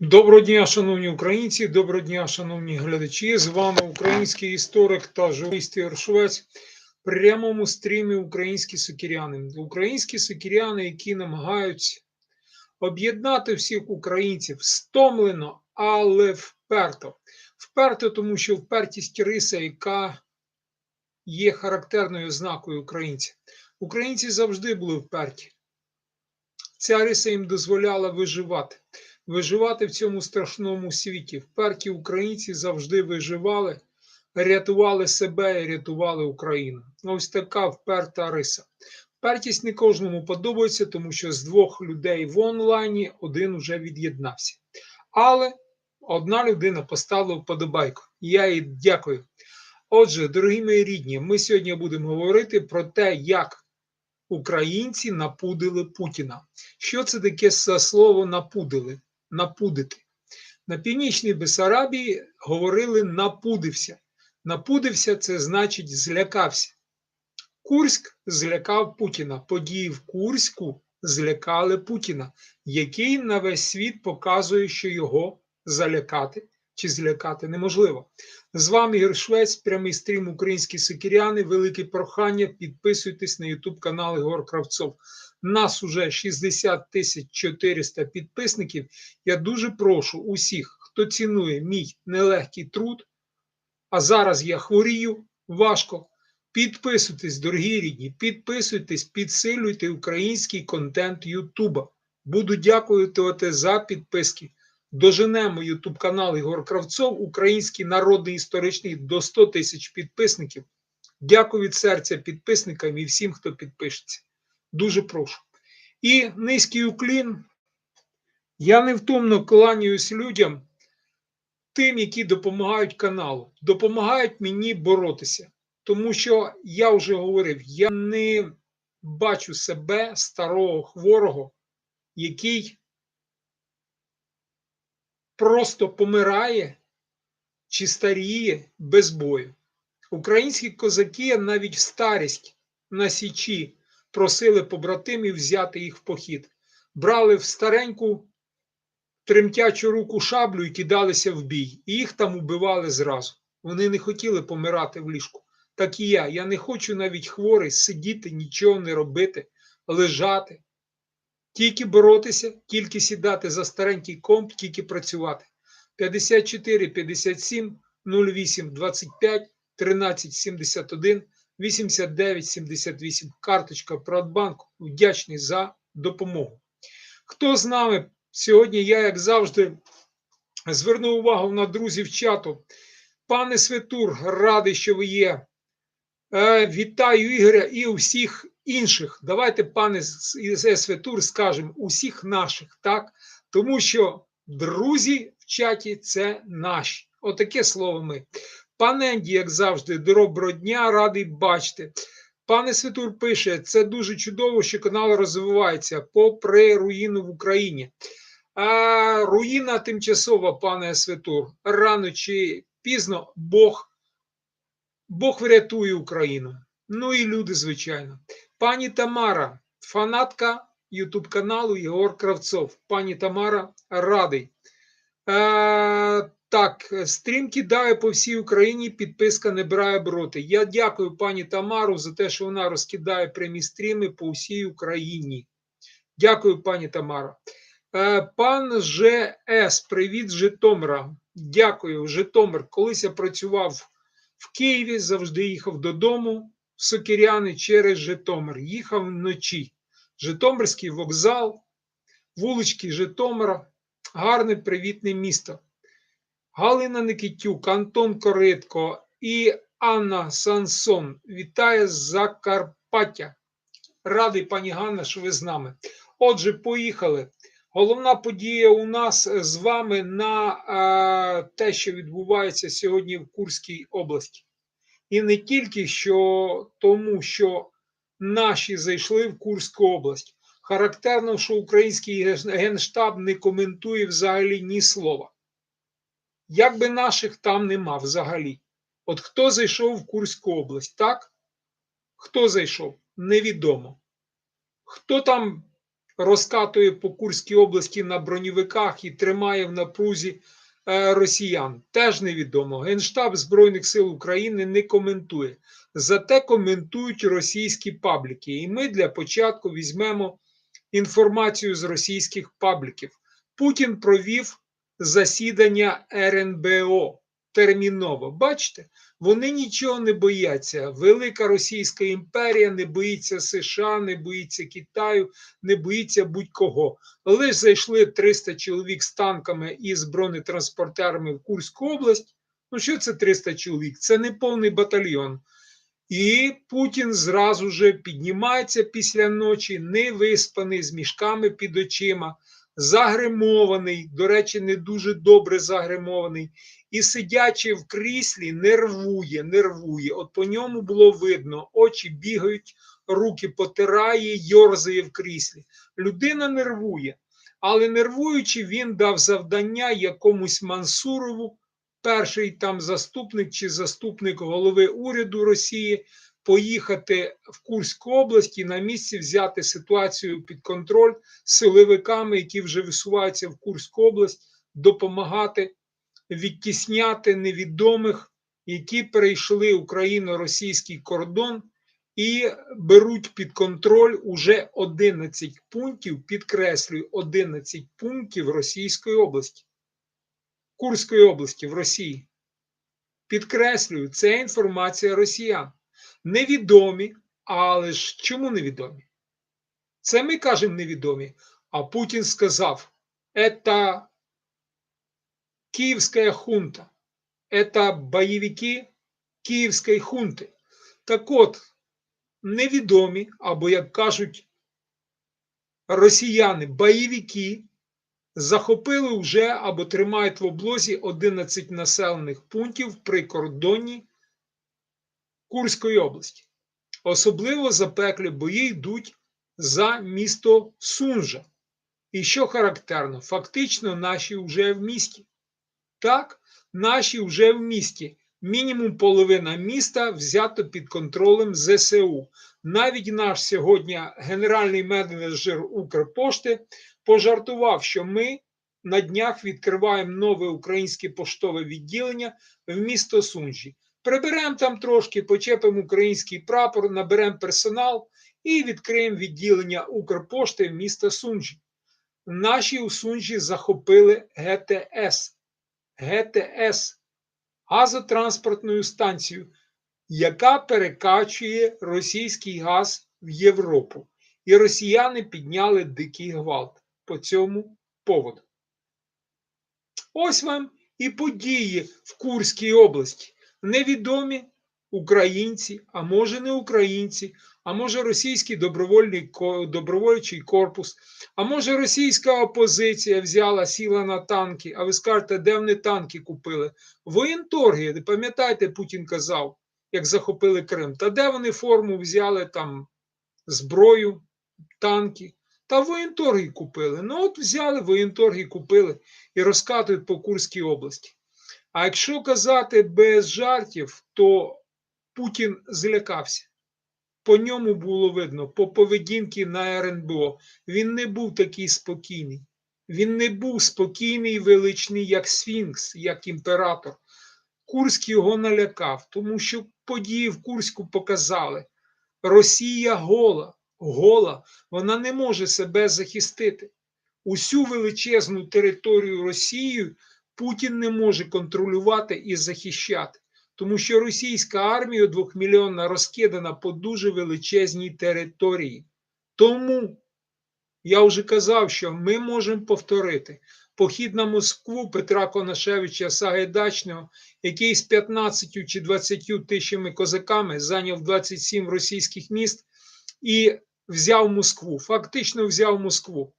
Доброго дня, шановні українці, доброго дня, шановні глядачі. З вами український історик та журналіст Ігор Швець. В прямому стрімі Українські сокіряни. Українські сокіряни, які намагаються об'єднати всіх українців стомлено, але вперто. Вперто, тому що впертість риса, яка є характерною ознакою українців. Українці завжди були вперті. Ця риса їм дозволяла виживати виживати в цьому страшному світі. Вперті українці завжди виживали, рятували себе і рятували Україну. Ось така вперта риса. Впертість не кожному подобається, тому що з двох людей в онлайні один уже від'єднався. Але одна людина поставила вподобайку. Я їй дякую. Отже, дорогі мої рідні, ми сьогодні будемо говорити про те, як українці напудили Путіна. Що це таке слово напудили? Напудити. На північній Бесарабії говорили напудився. Напудився це значить злякався. Курськ злякав Путіна. Події в Курську злякали Путіна, який на весь світ показує, що його залякати чи злякати неможливо. З вами Ігор Швець, прямий стрім Українські Сикіряни. Велике прохання. Підписуйтесь на YouTube канал Ігор Кравцов. Нас уже 60 тисяч 400 підписників. Я дуже прошу усіх, хто цінує мій нелегкий труд. А зараз я хворію важко. Підписуйтесь, дорогі рідні, підписуйтесь, підсилюйте український контент Ютуба. Буду дякувати за підписки. Доженемо Ютуб канал Ігор Кравцов, Український народний історичний до 100 тисяч підписників. Дякую від серця підписникам і всім, хто підпишеться. Дуже прошу. І низький уклін. Я невтомно кланяюсь людям, тим, які допомагають каналу, допомагають мені боротися. Тому що я вже говорив, я не бачу себе старого хворого, який просто помирає чи старіє без бою. Українські козаки навіть в старість на Січі просили побратимів взяти їх в похід. Брали в стареньку тремтячу руку шаблю і кидалися в бій. І їх там убивали зразу. Вони не хотіли помирати в ліжку. Так і я. Я не хочу навіть хворий сидіти, нічого не робити, лежати. Тільки боротися, тільки сідати за старенький комп, тільки працювати. 54 57 08 25 13 71 8978. Карточка Приватбанку. Вдячний за допомогу. Хто з нами сьогодні? Я, як завжди, зверну увагу на друзів чату. Пане Светур, радий, що ви є. Е, вітаю Ігоря і усіх інших. Давайте, пане Светур, скажемо усіх наших, так? Тому що друзі в чаті це наші. Отаке слово ми. Пане Енді, як завжди, доброго дня, радий бачити. Пане Святур пише: це дуже чудово, що канал розвивається попри руїну в Україні. А, Руїна тимчасова, пане Святур. Рано чи пізно Бог Бог врятує Україну. Ну і люди, звичайно. Пані Тамара, фанатка Ютуб каналу Єгор Кравцов. Пані Тамара, радий. Так, стрім кидає по всій Україні, підписка не брає броти. Я дякую пані Тамару за те, що вона розкидає прямі стріми по всій Україні. Дякую, пані Тамара. Е, пан ЖС, привіт, Житомира. Дякую, Житомир. Колись я працював в Києві, завжди їхав додому в Сокиряни через Житомир. Їхав вночі. Житомирський вокзал, вулички Житомира, гарне привітне місто. Галина Никитюк, Антон Коритко і Анна Сансон. Вітає з Закарпаття. Радий, пані Ганна, що ви з нами. Отже, поїхали. Головна подія у нас з вами на а, те, що відбувається сьогодні в Курській області. І не тільки що тому, що наші зайшли в Курську область. Характерно, що український генштаб не коментує взагалі ні слова. Як би наших там нема взагалі. От хто зайшов в Курську область, так? Хто зайшов? Невідомо. Хто там розкатує по Курській області на броньовиках і тримає в напрузі е, росіян. Теж невідомо. Генштаб Збройних сил України не коментує. Зате коментують російські пабліки. І ми для початку візьмемо інформацію з російських пабліків. Путін провів засідання РНБО терміново. Бачите, вони нічого не бояться. Велика Російська імперія не боїться США, не боїться Китаю, не боїться будь-кого. Лише зайшли 300 чоловік з танками і з бронетранспортерами в Курську область. Ну, що це 300 чоловік? Це не повний батальйон. І Путін зразу же піднімається після ночі, невиспаний, з мішками під очима, загримований, до речі, не дуже добре загримований, і сидячи в кріслі, нервує, нервує. От по ньому було видно, очі бігають, руки потирає, йорзає в кріслі. Людина нервує, але нервуючи, він дав завдання якомусь Мансурову, перший там заступник чи заступник голови уряду Росії, поїхати в Курську область і на місці взяти ситуацію під контроль силовиками, які вже висуваються в Курську область, допомагати відтісняти невідомих, які перейшли україно-російський кордон і беруть під контроль уже 11 пунктів, підкреслюю, 11 пунктів Російської області, Курської області в Росії. Підкреслюю, це інформація росіян. Невідомі, але ж чому невідомі? Це ми кажемо невідомі. А Путін сказав, це киевская хунта. Это боевики київської хунти. Так от, невідомі, або, як кажуть росіяни, бойовики захопили вже або тримають в облозі 11 населених пунктів при кордоні Курської області. Особливо запеклі бої йдуть за місто Сунжа. І що характерно, фактично наші вже в місті. Так, наші вже в місті. Мінімум половина міста взято під контролем ЗСУ. Навіть наш сьогодні генеральний менеджер Укрпошти пожартував, що ми на днях відкриваємо нове українське поштове відділення в місто Сунжі. Приберемо там трошки, почепимо український прапор, наберемо персонал і відкриємо відділення Укрпошти в місто Сунжі. Наші у Сунжі захопили ГТС. ГТС газотранспортною станцію, яка перекачує російський газ в Європу. І росіяни підняли дикий гвалт по цьому поводу. Ось вам і події в Курській області. Невідомі українці, а може не українці, а може російський добровольний добровольчий корпус, а може російська опозиція взяла, сіла на танки. А ви скажете, де вони танки купили? Воєнторги, пам'ятаєте, Путін казав, як захопили Крим. Та де вони форму взяли там зброю, танки? Та воєнторги купили. Ну, от взяли воєнторги, купили і розкатують по Курській області. А якщо казати без жартів, то Путін злякався. По ньому було видно, по поведінці на РНБО. Він не був такий спокійний. Він не був спокійний і величний, як Сфінкс, як імператор. Курськ його налякав, тому що події в Курську показали. Росія гола, гола, вона не може себе захистити. Усю величезну територію Росії Путін не може контролювати і захищати тому що російська армія двохмільйонна розкидана по дуже величезній території. Тому я вже казав, що ми можемо повторити похід на Москву Петра Конашевича Сагайдачного, який з 15 чи 20 тисячами козаками зайняв 27 російських міст і взяв Москву. Фактично взяв Москву.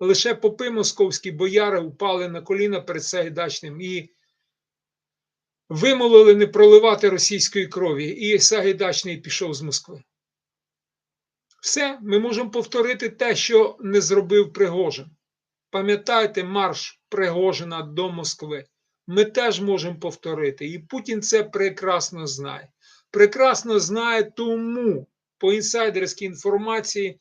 Лише попи московські бояри упали на коліна перед Сагайдачним і вимолили не проливати російської крові, і Сагайдачний пішов з Москви. Все, ми можемо повторити те, що не зробив Пригожин. Пам'ятайте марш Пригожина до Москви. Ми теж можемо повторити. І Путін це прекрасно знає. Прекрасно знає, тому по інсайдерській інформації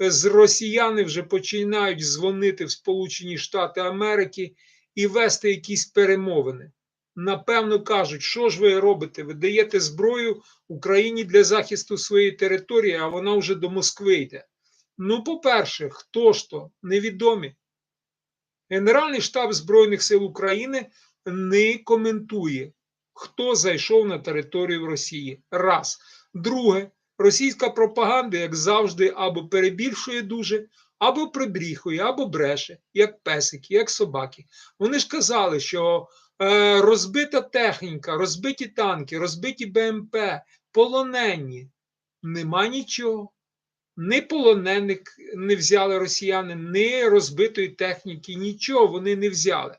з росіяни вже починають дзвонити в Сполучені Штати Америки і вести якісь перемовини. Напевно, кажуть, що ж ви робите? Ви даєте зброю Україні для захисту своєї території, а вона вже до Москви йде. Ну, по-перше, хто ж то невідомі. Генеральний штаб Збройних сил України не коментує, хто зайшов на територію Росії. Раз. Друге, російська пропаганда, як завжди, або перебільшує дуже, або прибріхує, або бреше, як песики, як собаки. Вони ж казали, що е, розбита техніка, розбиті танки, розбиті БМП, полонені. Нема нічого. Ні полонених не взяли росіяни, ні розбитої техніки, нічого вони не взяли.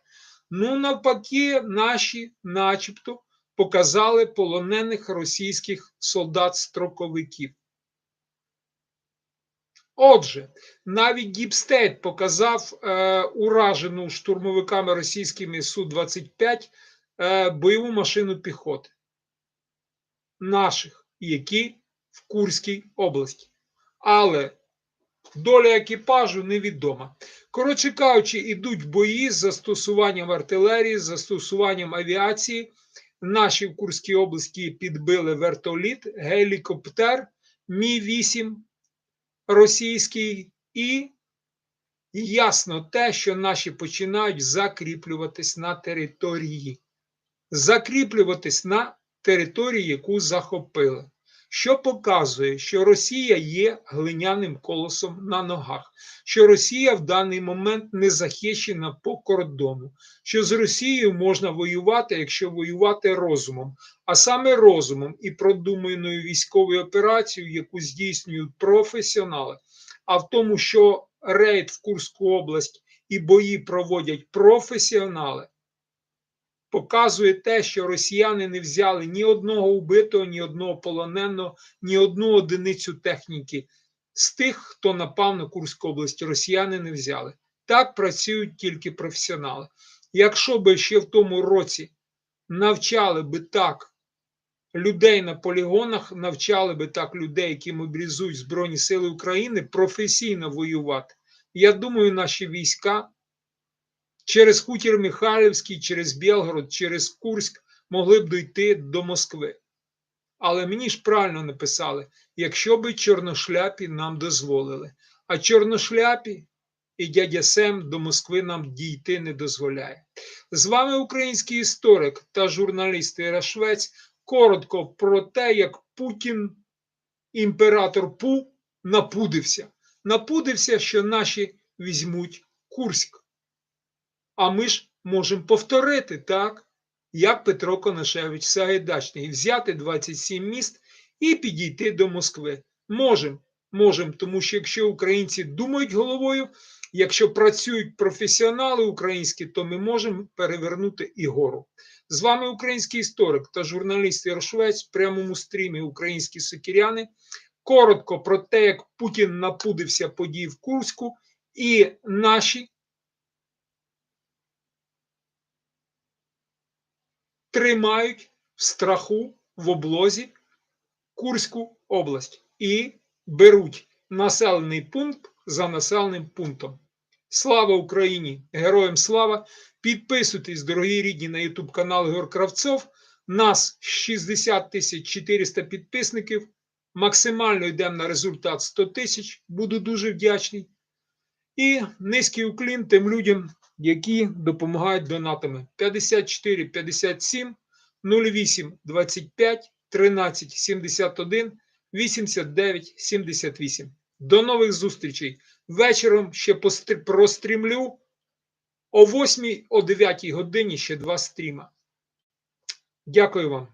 Ну, навпаки, наші, начебто, показали полонених російських солдат-строковиків. Отже, навіть Діпстейт показав е, уражену штурмовиками російськими Су-25 е, бойову машину піхоти наших, які в Курській області. Але доля екіпажу невідома. Коротше кажучи, ідуть бої з застосуванням артилерії, з застосуванням авіації. Наші в Курській області підбили вертоліт, гелікоптер Мі-8 російський, і ясно те, що наші починають закріплюватись на території, закріплюватись на території, яку захопили. Що показує, що Росія є глиняним колосом на ногах, що Росія в даний момент не захищена по кордону, що з Росією можна воювати, якщо воювати розумом, а саме розумом і продуманою військовою операцією, яку здійснюють професіонали, а в тому, що рейд в Курську область і бої проводять професіонали показує те, що росіяни не взяли ні одного убитого, ні одного полоненого, ні одну одиницю техніки. З тих, хто напав на Курську область, росіяни не взяли. Так працюють тільки професіонали. Якщо би ще в тому році навчали би так людей на полігонах, навчали би так людей, які мобілізують Збройні Сили України, професійно воювати. Я думаю, наші війська через хутір Михайлівський, через Білгород, через Курськ могли б дійти до Москви. Але мені ж правильно написали, якщо би чорношляпі нам дозволили. А чорношляпі і дядя Сем до Москви нам дійти не дозволяє. З вами український історик та журналіст Іра Швець. Коротко про те, як Путін, імператор Пу, напудився. Напудився, що наші візьмуть Курськ. А ми ж можемо повторити, так? Як Петро Конашевич Сагайдачний, взяти 27 міст і підійти до Москви. Можемо, можемо, тому що якщо українці думають головою, якщо працюють професіонали українські, то ми можемо перевернути і гору. З вами український історик та журналіст Ярошвець в прямому стрімі Українські сокіряни. Коротко про те, як Путін напудився подій в Курську, і наші тримають в страху в облозі Курську область і беруть населений пункт за населеним пунктом. Слава Україні! Героям слава! Підписуйтесь, дорогі рідні, на YouTube канал Ігор Кравцов. Нас 60 тисяч 400 підписників. Максимально йдемо на результат 100 тисяч. Буду дуже вдячний. І низький уклін тим людям, які допомагають донатами 54 57 08 25 13 71 89 78. До нових зустрічей. Вечором ще прострімлю о 8 о 9 годині ще два стріма. Дякую вам.